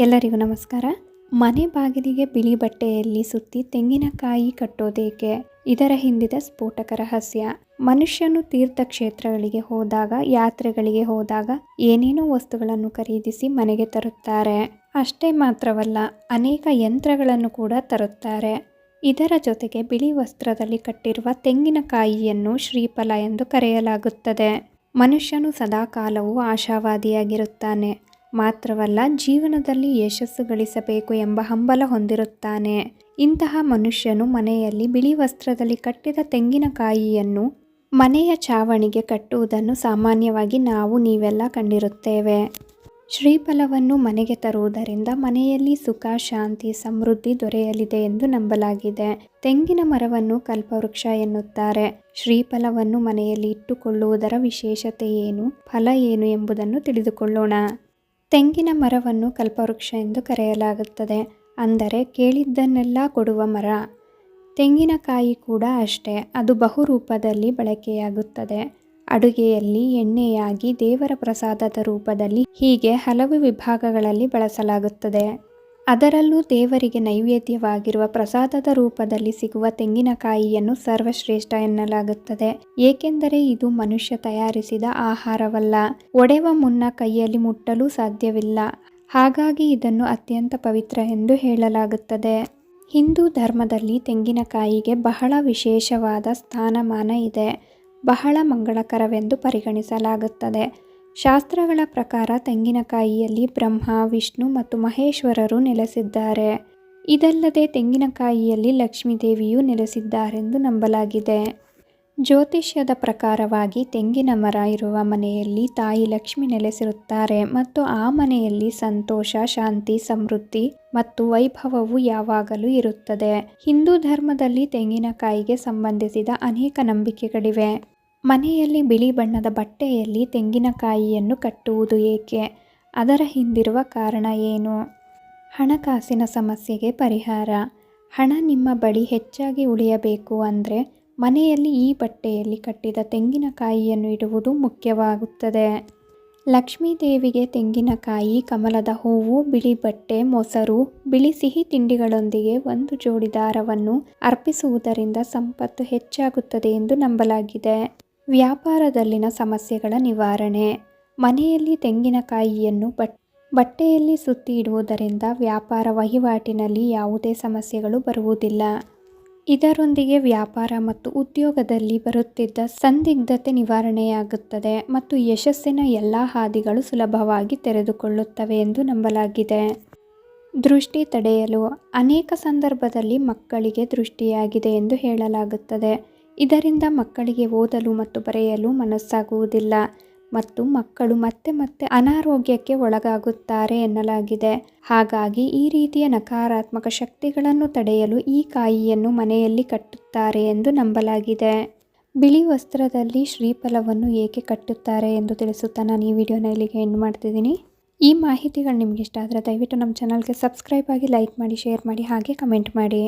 ಎಲ್ಲರಿಗೂ ನಮಸ್ಕಾರ. ಮನೆ ಬಾಗಿಲಿಗೆ ಬಿಳಿ ಬಟ್ಟೆಯಲ್ಲಿ ಸುತ್ತಿ ತೆಂಗಿನಕಾಯಿ ಕಟ್ಟೋದೇಕೆ? ಇದರ ಹಿಂದಿದ ಸ್ಫೋಟಕ ರಹಸ್ಯ. ಮನುಷ್ಯನು ತೀರ್ಥಕ್ಷೇತ್ರಗಳಿಗೆ ಹೋದಾಗ, ಯಾತ್ರೆಗಳಿಗೆ ಹೋದಾಗ ಏನೇನೋ ವಸ್ತುಗಳನ್ನು ಖರೀದಿಸಿ ಮನೆಗೆ ತರುತ್ತಾರೆ. ಅಷ್ಟೇ ಮಾತ್ರವಲ್ಲ, ಅನೇಕ ಯಂತ್ರಗಳನ್ನು ಕೂಡ ತರುತ್ತಾರೆ. ಇದರ ಜೊತೆಗೆ ಬಿಳಿ ವಸ್ತ್ರದಲ್ಲಿ ಕಟ್ಟಿರುವ ತೆಂಗಿನಕಾಯಿಯನ್ನು ಶ್ರೀಫಲ ಎಂದು ಕರೆಯಲಾಗುತ್ತದೆ. ಮನುಷ್ಯನು ಸದಾಕಾಲವೂ ಆಶಾವಾದಿಯಾಗಿರುತ್ತಾನೆ. ಮಾತ್ರವಲ್ಲ ಜೀವನದಲ್ಲಿ ಯಶಸ್ಸು ಗಳಿಸಬೇಕು ಎಂಬ ಹಂಬಲ ಹೊಂದಿರುತ್ತಾನೆ. ಇಂತಹ ಮನುಷ್ಯನು ಮನೆಯಲ್ಲಿ ಬಿಳಿ ವಸ್ತ್ರದಲ್ಲಿ ಕಟ್ಟಿದ ತೆಂಗಿನಕಾಯಿಯನ್ನು ಮನೆಯ ಚಾವಣಿಗೆ ಕಟ್ಟುವುದನ್ನು ಸಾಮಾನ್ಯವಾಗಿ ನಾವು ನೀವೆಲ್ಲ ಕಂಡಿರುತ್ತೇವೆ. ಶ್ರೀಫಲವನ್ನು ಮನೆಗೆ ತರುವುದರಿಂದ ಮನೆಯಲ್ಲಿ ಸುಖ, ಶಾಂತಿ, ಸಮೃದ್ಧಿ ದೊರೆಯಲಿದೆ ಎಂದು ನಂಬಲಾಗಿದೆ. ತೆಂಗಿನ ಮರವನ್ನು ಕಲ್ಪವೃಕ್ಷ ಎನ್ನುತ್ತಾರೆ. ಶ್ರೀಫಲವನ್ನು ಮನೆಯಲ್ಲಿ ಇಟ್ಟುಕೊಳ್ಳುವುದರ ವಿಶೇಷತೆ ಏನು, ಫಲ ಏನು ಎಂಬುದನ್ನು ತಿಳಿದುಕೊಳ್ಳೋಣ. ತೆಂಗಿನ ಮರವನ್ನು ಕಲ್ಪವೃಕ್ಷ ಎಂದು ಕರೆಯಲಾಗುತ್ತದೆ, ಅಂದರೆ ಕೇಳಿದ್ದನ್ನೆಲ್ಲ ಕೊಡುವ ಮರ. ತೆಂಗಿನಕಾಯಿ ಕೂಡ ಅಷ್ಟೇ, ಅದು ಬಹುರೂಪದಲ್ಲಿ ಬಳಕೆಯಾಗುತ್ತದೆ. ಅಡುಗೆಯಲ್ಲಿ ಎಣ್ಣೆಯಾಗಿ ದೇವರ ಪ್ರಸಾದದ ರೂಪದಲ್ಲಿ ಹೀಗೆ ಹಲವು ವಿಭಾಗಗಳಲ್ಲಿ ಬಳಸಲಾಗುತ್ತದೆ. ಅದರಲ್ಲೂ ದೇವರಿಗೆ ನೈವೇದ್ಯವಾಗಿರುವ ಪ್ರಸಾದದ ರೂಪದಲ್ಲಿ ಸಿಗುವ ತೆಂಗಿನಕಾಯಿಯನ್ನು ಸರ್ವಶ್ರೇಷ್ಠ ಎನ್ನಲಾಗುತ್ತದೆ. ಏಕೆಂದರೆ ಇದು ಮನುಷ್ಯ ತಯಾರಿಸಿದ ಆಹಾರವಲ್ಲ. ಒಡೆವ ಮುನ್ನ ಕೈಯಲ್ಲಿ ಮುಟ್ಟಲು ಸಾಧ್ಯವಿಲ್ಲ. ಹಾಗಾಗಿ ಇದನ್ನು ಅತ್ಯಂತ ಪವಿತ್ರ ಎಂದು ಹೇಳಲಾಗುತ್ತದೆ. ಹಿಂದೂ ಧರ್ಮದಲ್ಲಿ ತೆಂಗಿನಕಾಯಿಗೆ ಬಹಳ ವಿಶೇಷವಾದ ಸ್ಥಾನಮಾನ ಇದೆ. ಬಹಳ ಮಂಗಳಕರವೆಂದು ಪರಿಗಣಿಸಲಾಗುತ್ತದೆ. ಶಾಸ್ತ್ರಗಳ ಪ್ರಕಾರ ತೆಂಗಿನಕಾಯಿಯಲ್ಲಿ ಬ್ರಹ್ಮ, ವಿಷ್ಣು ಮತ್ತು ಮಹೇಶ್ವರರು ನೆಲೆಸಿದ್ದಾರೆ. ಇದಲ್ಲದೆ ತೆಂಗಿನಕಾಯಿಯಲ್ಲಿ ಲಕ್ಷ್ಮೀದೇವಿಯು ನೆಲೆಸಿದ್ದಾರೆಂದು ನಂಬಲಾಗಿದೆ. ಜ್ಯೋತಿಷ್ಯದ ಪ್ರಕಾರವಾಗಿ ತೆಂಗಿನ ಮರ ಇರುವ ಮನೆಯಲ್ಲಿ ತಾಯಿ ಲಕ್ಷ್ಮಿ ನೆಲೆಸಿರುತ್ತಾರೆ ಮತ್ತು ಆ ಮನೆಯಲ್ಲಿ ಸಂತೋಷ, ಶಾಂತಿ, ಸಮೃದ್ಧಿ ಮತ್ತು ವೈಭವವು ಯಾವಾಗಲೂ ಇರುತ್ತದೆ. ಹಿಂದೂ ಧರ್ಮದಲ್ಲಿ ತೆಂಗಿನಕಾಯಿಗೆ ಸಂಬಂಧಿಸಿದ ಅನೇಕ ನಂಬಿಕೆಗಳಿವೆ. ಮನೆಯಲ್ಲಿ ಬಿಳಿ ಬಣ್ಣದ ಬಟ್ಟೆಯಲ್ಲಿ ತೆಂಗಿನಕಾಯಿಯನ್ನು ಕಟ್ಟುವುದು ಏಕೆ? ಅದರ ಹಿಂದಿರುವ ಕಾರಣ ಏನು? ಹಣಕಾಸಿನ ಸಮಸ್ಯೆಗೆ ಪರಿಹಾರ. ಹಣ ನಿಮ್ಮ ಬಳಿ ಹೆಚ್ಚಾಗಿ ಉಳಿಯಬೇಕು ಅಂದರೆ ಮನೆಯಲ್ಲಿ ಈ ಬಟ್ಟೆಯಲ್ಲಿ ಕಟ್ಟಿದ ತೆಂಗಿನಕಾಯಿಯನ್ನು ಇಡುವುದು ಮುಖ್ಯವಾಗುತ್ತದೆ. ಲಕ್ಷ್ಮೀ ದೇವಿಗೆ ತೆಂಗಿನಕಾಯಿ, ಕಮಲದ ಹೂವು, ಬಿಳಿ ಬಟ್ಟೆ, ಮೊಸರು, ಬಿಳಿ ಸಿಹಿ ತಿಂಡಿಗಳೊಂದಿಗೆ ಒಂದು ಜೋಡಿ ದಾರವನ್ನು ಅರ್ಪಿಸುವುದರಿಂದ ಸಂಪತ್ತು ಹೆಚ್ಚಾಗುತ್ತದೆ ಎಂದು ನಂಬಲಾಗಿದೆ. ವ್ಯಾಪಾರದಲ್ಲಿನ ಸಮಸ್ಯೆಗಳ ನಿವಾರಣೆ. ಮನೆಯಲ್ಲಿ ತೆಂಗಿನಕಾಯಿಯನ್ನು ಬಟ್, ಬಟ್ಟೆಯಲ್ಲಿ ಸುತ್ತಿ ಇಡುವುದರಿಂದ ವ್ಯಾಪಾರ ವಹಿವಾಟಿನಲ್ಲಿ ಯಾವುದೇ ಸಮಸ್ಯೆಗಳು ಬರುವುದಿಲ್ಲ. ಇದರೊಂದಿಗೆ ವ್ಯಾಪಾರ ಮತ್ತು ಉದ್ಯೋಗದಲ್ಲಿ ಬರುತ್ತಿದ್ದ ಸಂದಿಗ್ಧತೆ ನಿವಾರಣೆಯಾಗುತ್ತದೆ ಮತ್ತು ಯಶಸ್ಸಿನ ಎಲ್ಲ ಹಾದಿಗಳು ಸುಲಭವಾಗಿ ತೆರೆದುಕೊಳ್ಳುತ್ತವೆ ಎಂದು ನಂಬಲಾಗಿದೆ. ದೃಷ್ಟಿ ತಡೆಯಲು ಅನೇಕ ಸಂದರ್ಭದಲ್ಲಿ ಮಕ್ಕಳಿಗೆ ದೃಷ್ಟಿಯಾಗಿದೆ ಎಂದು ಹೇಳಲಾಗುತ್ತದೆ. ಇದರಿಂದ ಮಕ್ಕಳಿಗೆ ಓದಲು ಮತ್ತು ಬರೆಯಲು ಮನಸ್ಸಾಗುವುದಿಲ್ಲ ಮತ್ತು ಮಕ್ಕಳು ಮತ್ತೆ ಮತ್ತೆ ಅನಾರೋಗ್ಯಕ್ಕೆ ಒಳಗಾಗುತ್ತಾರೆ ಎನ್ನಲಾಗಿದೆ. ಹಾಗಾಗಿ ಈ ರೀತಿಯ ನಕಾರಾತ್ಮಕ ಶಕ್ತಿಗಳನ್ನು ತಡೆಯಲು ಈ ಕಾಯಿಯನ್ನು ಮನೆಯಲ್ಲಿ ಕಟ್ಟುತ್ತಾರೆ ಎಂದು ನಂಬಲಾಗಿದೆ. ಬಿಳಿ ವಸ್ತ್ರದಲ್ಲಿ ಶ್ರೀಫಲವನ್ನು ಏಕೆ ಕಟ್ಟುತ್ತಾರೆ ಎಂದು ತಿಳಿಸುತ್ತಾ ನಾನು ಈ ವಿಡಿಯೋನ ಇಲ್ಲಿಗೆ ಎಂಡ್ ಮಾಡ್ತಿದ್ದೀನಿ. ಈ ಮಾಹಿತಿಗಳು ನಿಮಗೆ ಇಷ್ಟ ಆದರೆ ದಯವಿಟ್ಟು ನಮ್ಮ ಚಾನಲ್ಗೆ ಸಬ್ಸ್ಕ್ರೈಬ್ ಆಗಿ ಲೈಕ್ ಮಾಡಿ ಶೇರ್ ಮಾಡಿ, ಹಾಗೆ ಕಮೆಂಟ್ ಮಾಡಿ.